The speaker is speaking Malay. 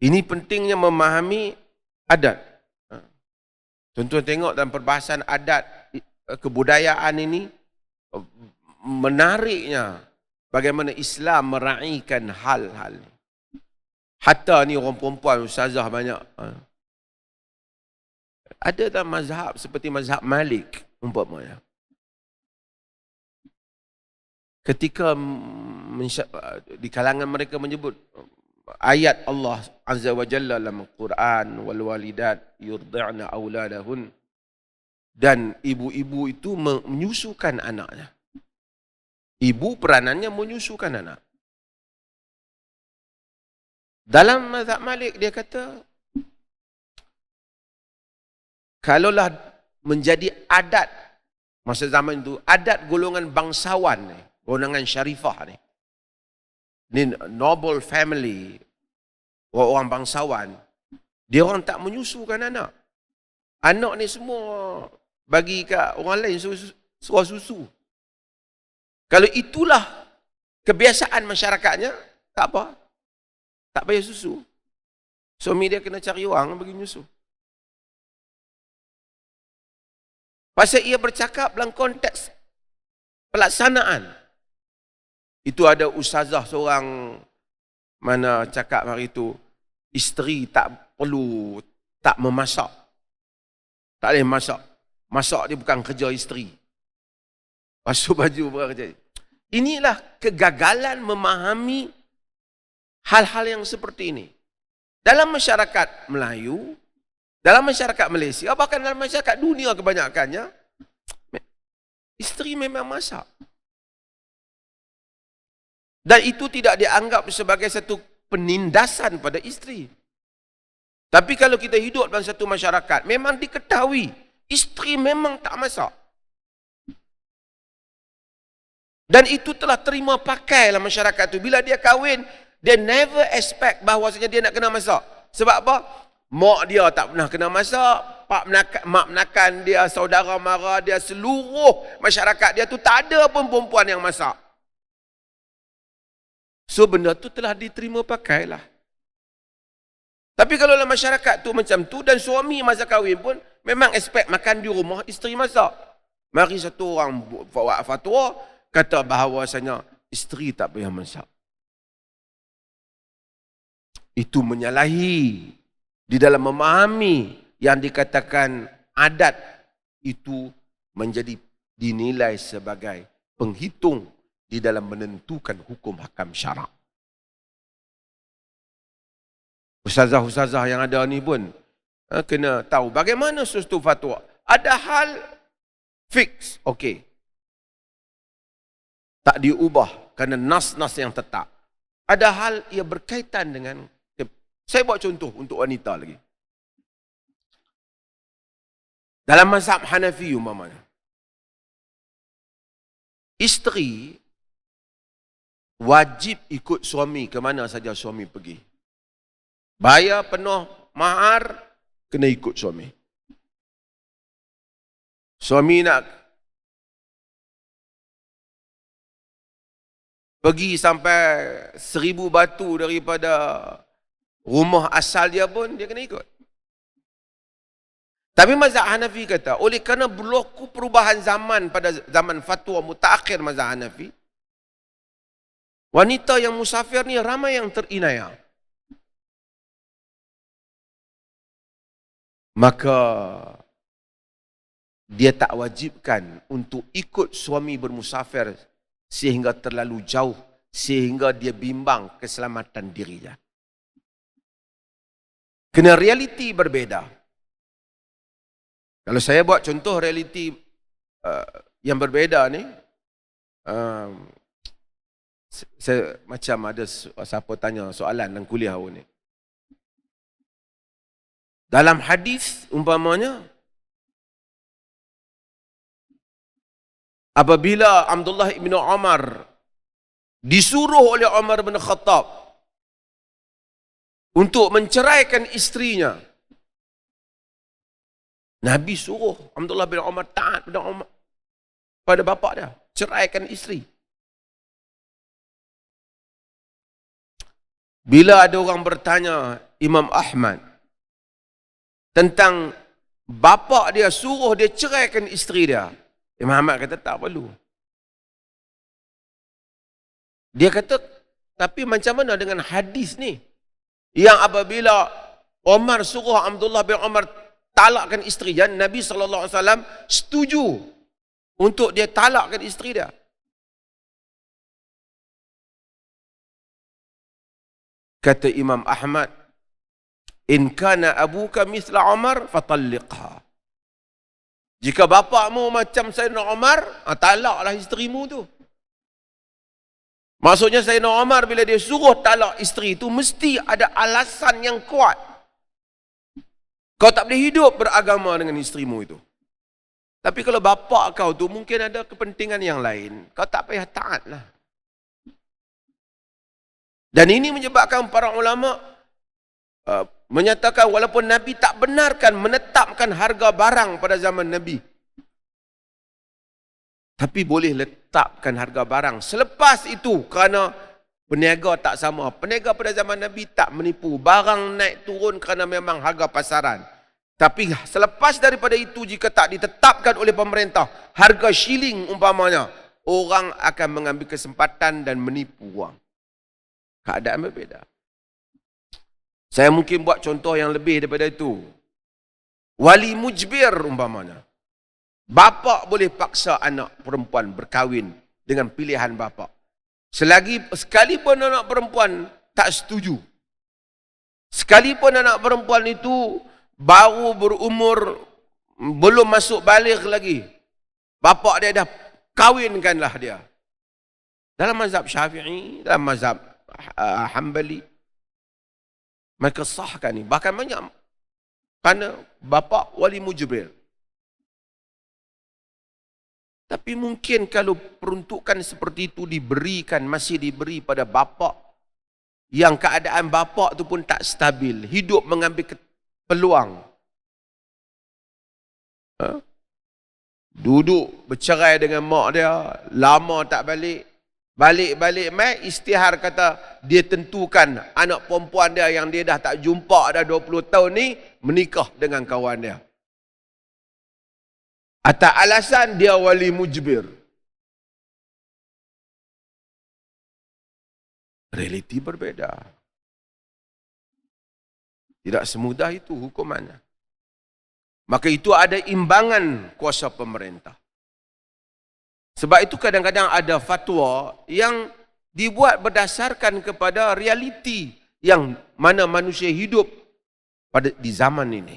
Ini pentingnya memahami adat. Ha. Contoh tengok dalam perbahasan adat eh, kebudayaan ini menariknya bagaimana Islam meraihkan hal-hal. Hatta ni orang perempuan ustazah banyak. Ha. Ada dalam mazhab seperti mazhab Malik umpamanya. Ketika di kalangan mereka menyebut ayat Allah Azza wa Jalla dalam Quran wal walidat yurdi'na auladahun dan ibu-ibu itu menyusukan anaknya. Ibu peranannya menyusukan anak. Dalam mazhab Malik dia kata kalaulah menjadi adat masa zaman itu adat golongan bangsawan ni golongan syarifah ni ni noble family orang bangsawan. Dia orang tak menyusukan anak. Anak ni semua bagi ke orang lain suruh susu. Kalau itulah kebiasaan masyarakatnya tak apa. Tak payah susu. Suami dia kena cari orang bagi nyusu Pasal ia bercakap dalam konteks pelaksanaan. Itu ada ustazah seorang mana cakap hari itu, isteri tak perlu tak memasak. Tak boleh masak. Masak dia bukan kerja isteri. Basuh baju bukan kerja. Inilah kegagalan memahami hal-hal yang seperti ini. Dalam masyarakat Melayu, dalam masyarakat Malaysia, bahkan dalam masyarakat dunia kebanyakannya, isteri memang masak. Dan itu tidak dianggap sebagai satu penindasan pada isteri. Tapi kalau kita hidup dalam satu masyarakat, memang diketahui isteri memang tak masak. Dan itu telah terima pakai dalam masyarakat itu. Bila dia kahwin, dia never expect bahawasanya dia nak kena masak. Sebab apa? Mak dia tak pernah kena masak, pak menakan, mak menakan dia, saudara mara dia, seluruh masyarakat dia tu tak ada pun perempuan yang masak. So benda tu telah diterima pakailah. Tapi kalau dalam masyarakat tu macam tu dan suami masa kahwin pun memang expect makan di rumah, isteri masak. Mari satu orang buat fatwa kata bahawasanya isteri tak payah masak. Itu menyalahi di dalam memahami yang dikatakan adat itu menjadi dinilai sebagai penghitung di dalam menentukan hukum hakam syarak. Ustazah-ustazah yang ada ni pun ha, kena tahu bagaimana sesuatu fatwa. Ada hal fix, okey. Tak diubah kerana nas-nas yang tetap. Ada hal ia berkaitan dengan saya buat contoh untuk wanita lagi. Dalam mazhab Hanafi umpamanya. Isteri wajib ikut suami ke mana saja suami pergi. Bayar penuh mahar kena ikut suami. Suami nak pergi sampai seribu batu daripada rumah asal dia pun dia kena ikut. Tapi mazhab Hanafi kata, oleh kerana berlaku perubahan zaman pada zaman fatwa mutakhir mazhab Hanafi, wanita yang musafir ni ramai yang terinaya. Maka dia tak wajibkan untuk ikut suami bermusafir sehingga terlalu jauh sehingga dia bimbang keselamatan dirinya. Kena realiti berbeza. Kalau saya buat contoh realiti uh, yang berbeza ni, uh, saya macam ada siapa tanya soalan dalam kuliah ni. Dalam hadis umpamanya, apabila Abdullah bin Umar disuruh oleh Umar bin Khattab untuk menceraikan istrinya. Nabi suruh Abdullah bin Umar taat pada Umar pada bapa dia, ceraikan isteri. Bila ada orang bertanya, Imam Ahmad tentang bapa dia suruh dia ceraikan isteri dia. Imam Ahmad kata tak perlu. Dia kata, tapi macam mana dengan hadis ni? Yang apabila Omar suruh Abdullah bin Omar talakkan isteri dia, Nabi SAW setuju untuk dia talakkan isteri dia. Kata Imam Ahmad, In kana abuka mithla Umar, fatalliqha. Jika bapakmu macam Sayyidina Umar, ah, talaklah isterimu tu. Maksudnya Sayyidina Umar bila dia suruh talak isteri itu mesti ada alasan yang kuat. Kau tak boleh hidup beragama dengan isterimu itu. Tapi kalau bapa kau tu mungkin ada kepentingan yang lain. Kau tak payah taat lah. Dan ini menyebabkan para ulama uh, menyatakan walaupun Nabi tak benarkan menetapkan harga barang pada zaman Nabi. Tapi boleh letakkan harga barang. Selepas itu kerana peniaga tak sama. Peniaga pada zaman Nabi tak menipu. Barang naik turun kerana memang harga pasaran. Tapi selepas daripada itu jika tak ditetapkan oleh pemerintah harga shilling umpamanya. Orang akan mengambil kesempatan dan menipu orang. Keadaan berbeza. Saya mungkin buat contoh yang lebih daripada itu. Wali mujbir umpamanya. Bapa boleh paksa anak perempuan berkahwin dengan pilihan bapa. Selagi sekalipun anak perempuan tak setuju. Sekalipun anak perempuan itu baru berumur belum masuk balik lagi. Bapa dia dah kahwinkanlah dia. Dalam mazhab Syafi'i, dalam mazhab uh, Hanbali mereka sahkan ni. Bahkan banyak kerana bapa wali mujbir. Tapi mungkin kalau peruntukan seperti itu diberikan, masih diberi pada bapa yang keadaan bapa itu pun tak stabil, hidup mengambil peluang. Ha? Duduk bercerai dengan mak dia, lama tak balik. Balik-balik mai istihar kata dia tentukan anak perempuan dia yang dia dah tak jumpa dah 20 tahun ni menikah dengan kawan dia. Atas alasan dia wali mujbir. Realiti berbeza. Tidak semudah itu hukumannya. Maka itu ada imbangan kuasa pemerintah. Sebab itu kadang-kadang ada fatwa yang dibuat berdasarkan kepada realiti yang mana manusia hidup pada di zaman ini.